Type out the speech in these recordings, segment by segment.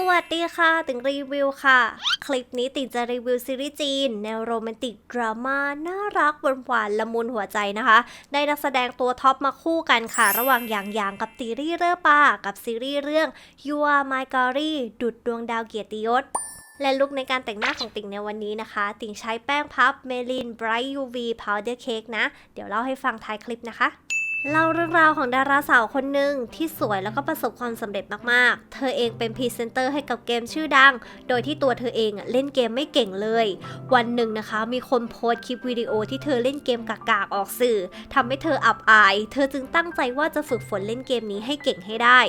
สวัสดีค่ะ ติงรีวิวค่ะ คลิปนี้ติงจะรีวิวซีรีส์จีน แนวโรแมนติกดราม่าน่ารักหวานหวานๆละมุนหัวใจนะคะ ได้นักแสดงตัวท็อปมาคู่กันค่ะ ระหว่างหยางหยางกับตีรี่เร่อปากับซีรีส์เรื่อง You Are My Glory ดุดดวงดาวเกียรติยศและลุคในการแต่งหน้าของติ่งในวันนี้นะคะ ติ่งใช้แป้งพับเมลิน Bright UV Powder Cake นะ เดี๋ยวเล่าให้ฟังท้ายคลิปนะคะ เล่าเรื่องราวของดาราสาวคนหนึ่งที่สวยแล้วก็ประสบความสำเร็จมากๆ เธอเองเป็นพรีเซนเตอร์ให้กับเกมชื่อดัง โดยที่ตัวเธอเองเล่นเกมไม่เก่งเลย วันหนึ่งนะคะ มีคนโพสต์คลิปวิดีโอที่เธอเล่นเกมกากๆออกสื่อทำให้เธออับอาย เธอจึงตั้งใจว่าจะฝึกฝนเล่นเกมนี้ให้เก่งให้ได้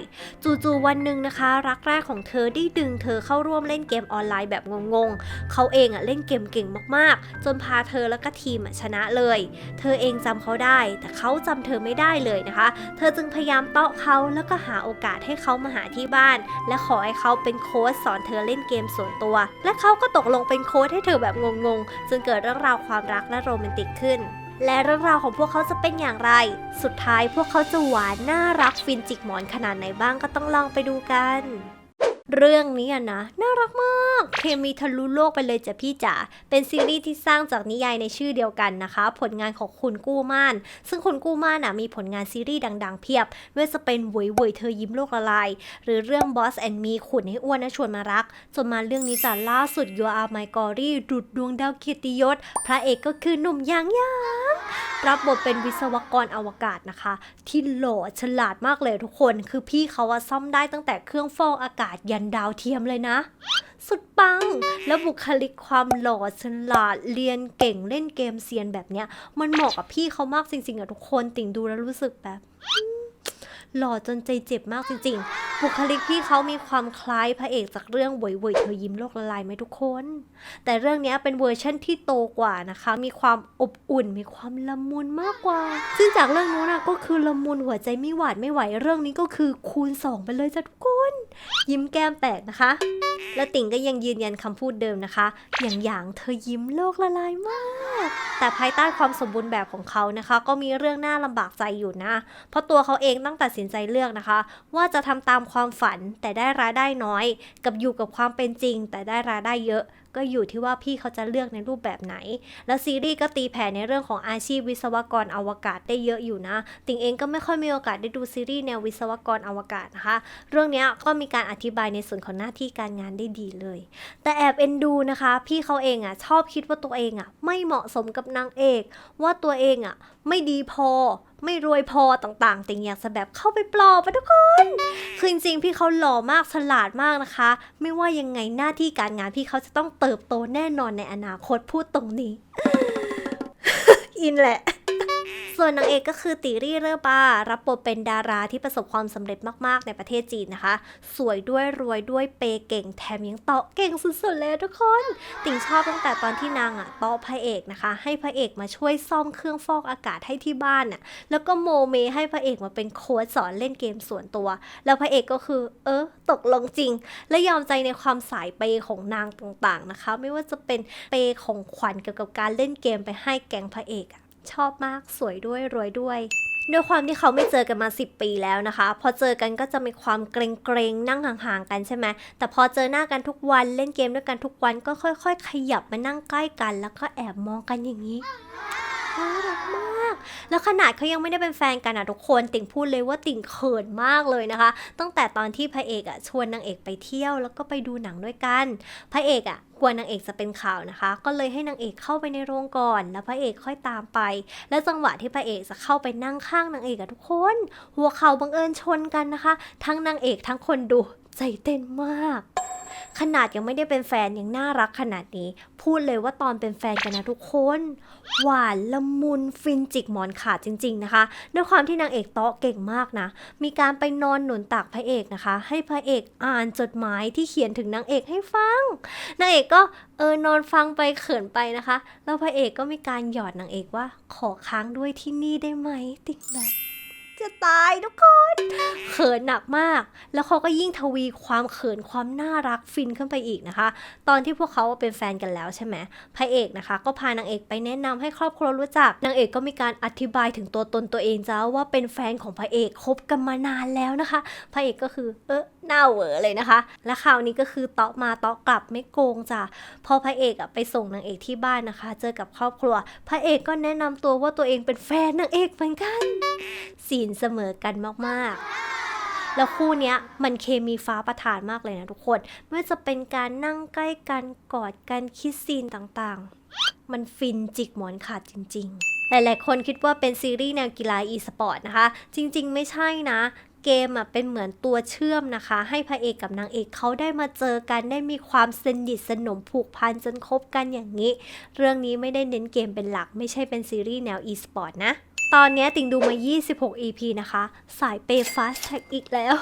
จู่ๆวันหนึ่งนะคะ รักแรกของเธอได้ดึงเธอเข้าร่วมเล่นเกมออนไลน์แบบงงๆ เขาเองเล่นเกมเก่งมากๆ จนพาเธอแล้วก็ทีมชนะเลย เธอเองจำเขาได้ แต่เขาจำเธอไม่ได้เลยนะคะ เธอจึงพยายามเตาะเขาแล้วก็หาโอกาสให้เขามาหาที่บ้าน และขอให้เขาเป็นโค้ชสอนเธอเล่นเกมส่วนตัว และเขาก็ตกลงเป็นโค้ชให้เธอแบบงงๆจนเกิดเรื่องราวความรักและโรแมนติกขึ้นและเรื่องราวของพวกเขาจะเป็นอย่างไร สุดท้ายพวกเขาจะหวานน่ารักฟินจิกหมอนขนาดไหนบ้างก็ต้องลองไปดูกัน เรื่องนี้อะนะ น่ารักมาก เคมีทะลุโลกไปเลยจ้ะพี่จ๋า เป็นซีรีส์ที่สร้างจากนิยายในชื่อเดียวกันนะคะ ผลงานของคุณกู้ม่าน ซึ่งคุณกู้ม่านอะมีผลงานซีรีส์ดังๆ เพียบไม่ว่าจะเป็นหวยหวยเธอยิ้มโลกละลาย หรือเรื่อง Boss and Me ขุนให้อ้วนนะชวนมารักจนมาเรื่องนี้จ้ะล่าสุด You Are My Glory ดุดดวงดาวเกียรติยศ พระเอกก็คือหนุ่มยางยางรับบทเป็นวิศวกรอวกาศนะคะ ที่หล่อฉลาดมากเลยทุกคน คือพี่เขาอะซ่อมได้ตั้งแต่เครื่องฟอกอากาศยันดาวเทียมเลยนะ สุดปัง แล้วบุคลิกความหล่อฉลาดเรียนเก่งเล่นเกมเซียนแบบเนี้ย มันเหมาะกับพี่เขามากจริงๆอะทุกคนติ่งดูแล้วรู้สึกแบบหล่อจนใจเจ็บมากจริงๆ บุคลิกพี่เขามีความคล้ายพระเอกจากเรื่องเว่ยเว่ยเธอยิ้มโลกละลายไหมทุกคน แต่เรื่องเนี้ยเป็นเวอร์ชั่นที่โตกว่านะคะ มีความอบอุ่น มีความละมุนมากกว่า ซึ่งจากเรื่องนู้นนะก็คือละมุนหัวใจไม่หวาดไม่ไหว เรื่องนี้ก็คือคูณ 2 ไปเลยจ้ะทุกคน ยิ้มแก้มแตกนะคะ และติ่งก็ยังยืนยันคำพูดเดิมนะคะ อย่างอย่างเธอยิ้มโลกละลายมาก แต่ภายใต้ความสมบูรณ์แบบของเขานะคะ ก็มีเรื่องน่าลำบากใจอยู่นะ เพราะตัวเขาเองต้องตัดสินใจเลือกนะคะ ว่าจะทำตามความฝันแต่ได้รายได้น้อย กับอยู่กับความเป็นจริง แต่ได้รายได้เยอะก็อยู่ที่ว่าพี่เขาจะเลือกในรูปแบบไหน แล้วซีรีส์ก็ตีแผ่ในเรื่องของอาชีพวิศวกรอวกาศได้เยอะอยู่นะ ติงเองก็ไม่ค่อยมีโอกาสได้ดูซีรีส์แนววิศวกรอวกาศนะคะ เรื่องนี้ก็มีการอธิบายในส่วนของหน้าที่การงานได้ดีเลย แต่แอบเอ็นดูนะคะ พี่เขาเองอะชอบคิดว่าตัวเองอะไม่เหมาะสมกับนางเอก ว่าตัวเองอะไม่ดีพอไม่รวยพอต่างๆติงอยากจะแบบเข้าไปปลอบไปทุกคน คือจริงๆ พี่เขาหล่อมากฉลาดมากนะคะ ไม่ว่ายังไงหน้าที่การงานพี่เขาจะต้องเติบโตแน่นอนในอนาคตพูดตรงนี้ อินแหละ ส่วนนางเอกก็คือติรี่เร่อปารับบทเป็นดาราที่ประสบความสำเร็จมากๆ ในประเทศจีนนะคะ สวยด้วยรวยด้วยเปย์เก่งแถมยังเตาะเก่งสุดๆเลยทุกคน ติ่งชอบตั้งแต่ตอนที่นางอะเตาะพระเอกนะคะ ให้พระเอกมาช่วยซ่อมเครื่องฟอกอากาศให้ที่บ้านอะแล้วก็โมเมให้พระเอกมาเป็นโค้ชสอนเล่นเกมส่วนตัว แล้วพระเอกก็คือ เออตกลงจริง และยอมใจในความสายเปย์ของนางต่างๆนะคะ ไม่ว่าจะเป็นเปย์ของขวัญเกี่ยวกับการเล่นเกมไปให้แก๊งพระเอกอะ ชอบมากสวยด้วยรวยด้วยด้วยความที่เขาไม่เจอกันมา 10 ปีแล้วนะคะ พอเจอกันก็จะมีความเกรงๆนั่งห่างๆกันใช่ไหมแต่พอเจอหน้ากันทุกวันเล่นเกมด้วยกันทุกวันก็ค่อย ๆ ขยับมานั่งใกล้กัน แล้วก็แอบมองกันอย่างนี้น่ารักมาก แล้วขนาดเขายังไม่ได้เป็นแฟนกันอะทุกคนติ่งพูดเลยว่าติ่งเขินมากเลยนะคะ ตั้งแต่ตอนที่พระเอกอะชวนนางเอกไปเที่ยวแล้วก็ไปดูหนังด้วยกัน พระเอกอะกลัวนางเอกจะเป็นข่าวนะคะ ก็เลยให้นางเอกเข้าไปในโรงก่อน แล้วพระเอกค่อยตามไป และจังหวะที่พระเอกจะเข้าไปนั่งข้างนางเอกอะทุกคน หัวเข่าบังเอิญชนกันนะคะ ทั้งนางเอกทั้งคนดูใจเต้นมาก ขนาดยังไม่ได้เป็นแฟนยังน่ารักขนาดนี้ พูดเลยว่าตอนเป็นแฟนกันนะทุกคน หวานละมุนฟินจิกหมอนขาดจริง ๆ นะคะ ด้วยความที่นางเอกเตาะเก่งมากนะ มีการไปนอนหนุนตักพระเอกนะคะ ให้พระเอกอ่านจดหมายที่เขียนถึงนางเอกให้ฟัง นางเอกก็เออนอนฟังไปเขินไปนะคะ แล้วพระเอกก็มีการหยอดนางเอกว่า ขอค้างด้วยที่นี่ได้ไหมติ๊กแบบ จะตายทุกคนเขินหนักมาก แล้วเขาก็ยิ่งทวีความเขินความน่ารักฟินขึ้นไปอีกนะคะ ตอนที่พวกเขาเป็นแฟนกันแล้วใช่ไหมพระเอกนะคะ ก็พานางเอกไปแนะนำให้ครอบครัวรู้จักนางเอกก็มีการอธิบายถึงตัวตนตัวเองจ้าว่าเป็นแฟนของพระเอกคบกันมานานแล้วนะคะ พระเอกก็คือเออหน้าเหวอเลยนะคะ และข่าวนี้ก็คือเตาะมาเตาะกลับไม่โกงจ้ะพอพระเอกอะไปส่งนางเอกที่บ้านนะคะ เจอกับครอบครัว พระเอกก็แนะนำตัวว่าตัวเองเป็นแฟนนางเอกเหมือนกันสีนเสมอกันมากๆ แล้วคู่เนี้ยมันเคมีฟ้าประทานมากเลยนะทุกคน ไม่ว่าจะเป็นการนั่งใกล้กันกอดกันคิสซีนต่างๆ มันฟินจิกหมอนขาดจริง ๆ หลาย ๆ คนคิดว่าเป็นซีรีส์แนวกีฬา e สปอร์ตนะคะ จริง ๆ ไม่ใช่นะเกมอะเป็นเหมือนตัวเชื่อมนะคะ ให้พระเอกกับนางเอกเขาได้มาเจอกันได้มีความสนิทสนมผูกพันจนคบกันอย่างนี้ เรื่องนี้ไม่ได้เน้นเกมเป็นหลัก ไม่ใช่เป็นซีรีส์แนว e สปอร์ตนะ ตอนนี้ติงดูมา 26 EP นะคะ สายเปย์ฟาสแท็กอีกแล้ว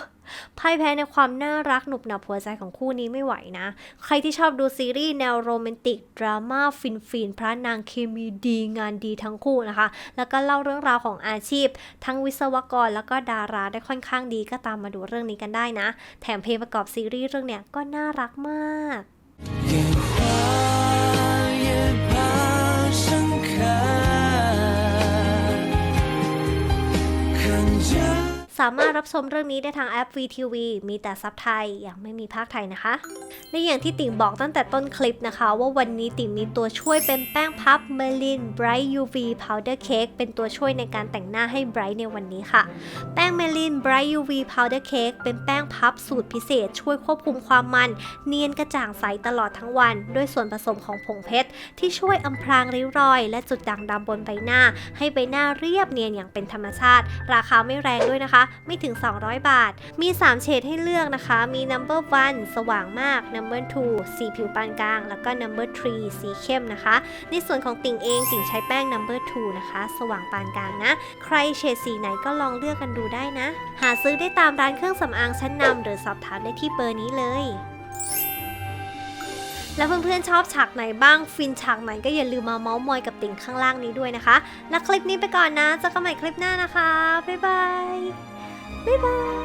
พ่ายแพ้ในความน่ารักหนุบหนับหัวใจของคู่นี้ไม่ไหวนะ ใครที่ชอบดูซีรีส์แนวโรแมนติก ดราม่าฟินฟินพระนางเคมีดีงานดีทั้งคู่นะคะ แล้วก็เล่าเรื่องราวของอาชีพ ทั้งวิศวกรแล้วก็ดาราได้ค่อนข้างดีก็ตามมาดูเรื่องนี้กันได้นะ แถมเพลงประกอบซีรีส์เรื่องเนี้ยก็น่ารักมาก สามารถรับชมเรื่องนี้ได้ทางแอป VTV มีแต่ซับไทยยังไม่มีภาคไทยนะคะและอย่างที่ติ่งบอกตั้งแต่ต้นคลิปนะคะ ว่าวันนี้ติ่งมีตัวช่วยเป็นแป้งพับ Merlin Bright UV Powder Cake เป็นตัวช่วยในการแต่งหน้าให้ Bright ในวันนี้ค่ะ แป้ง Merlin Bright UV Powder Cake เป็นแป้งพับสูตรพิเศษ ช่วยควบคุมความมัน เนียนกระจ่างใสตลอดทั้งวัน ด้วยส่วนผสมของผงเพชรที่ช่วยอำพรางริ้วรอย และจุดด่างดำบนใบหน้า ให้ใบหน้าเรียบเนียนอย่างเป็นธรรมชาติ ราคาไม่แรงด้วยนะคะไม่ถึง 200 บาท มี 3 เฉดให้เลือกนะคะ มี number 1 สว่างมาก number 2 สีผิวปานกลาง แล้วก็ number 3 สีเข้มนะคะ ในส่วนของติ่งเองติ่งใช้แป้ง number 2 นะคะ สว่างปานกลางนะ ใครเฉดสีไหนก็ลองเลือกกันดูได้นะ หาซื้อได้ตามร้านเครื่องสำอางชั้นนำหรือสอบถามได้ที่เบอร์นี้เลยแล้วเพื่อนๆชอบฉากไหนบ้าง ฟินฉากไหนก็อย่าลืมมาเมาส์มอยกับติ่งข้างล่างนี้ด้วยนะคะ และคลิปนี้ไปก่อนนะเจอกันใหม่คลิปหน้านะคะ บ๊ายบาย bye.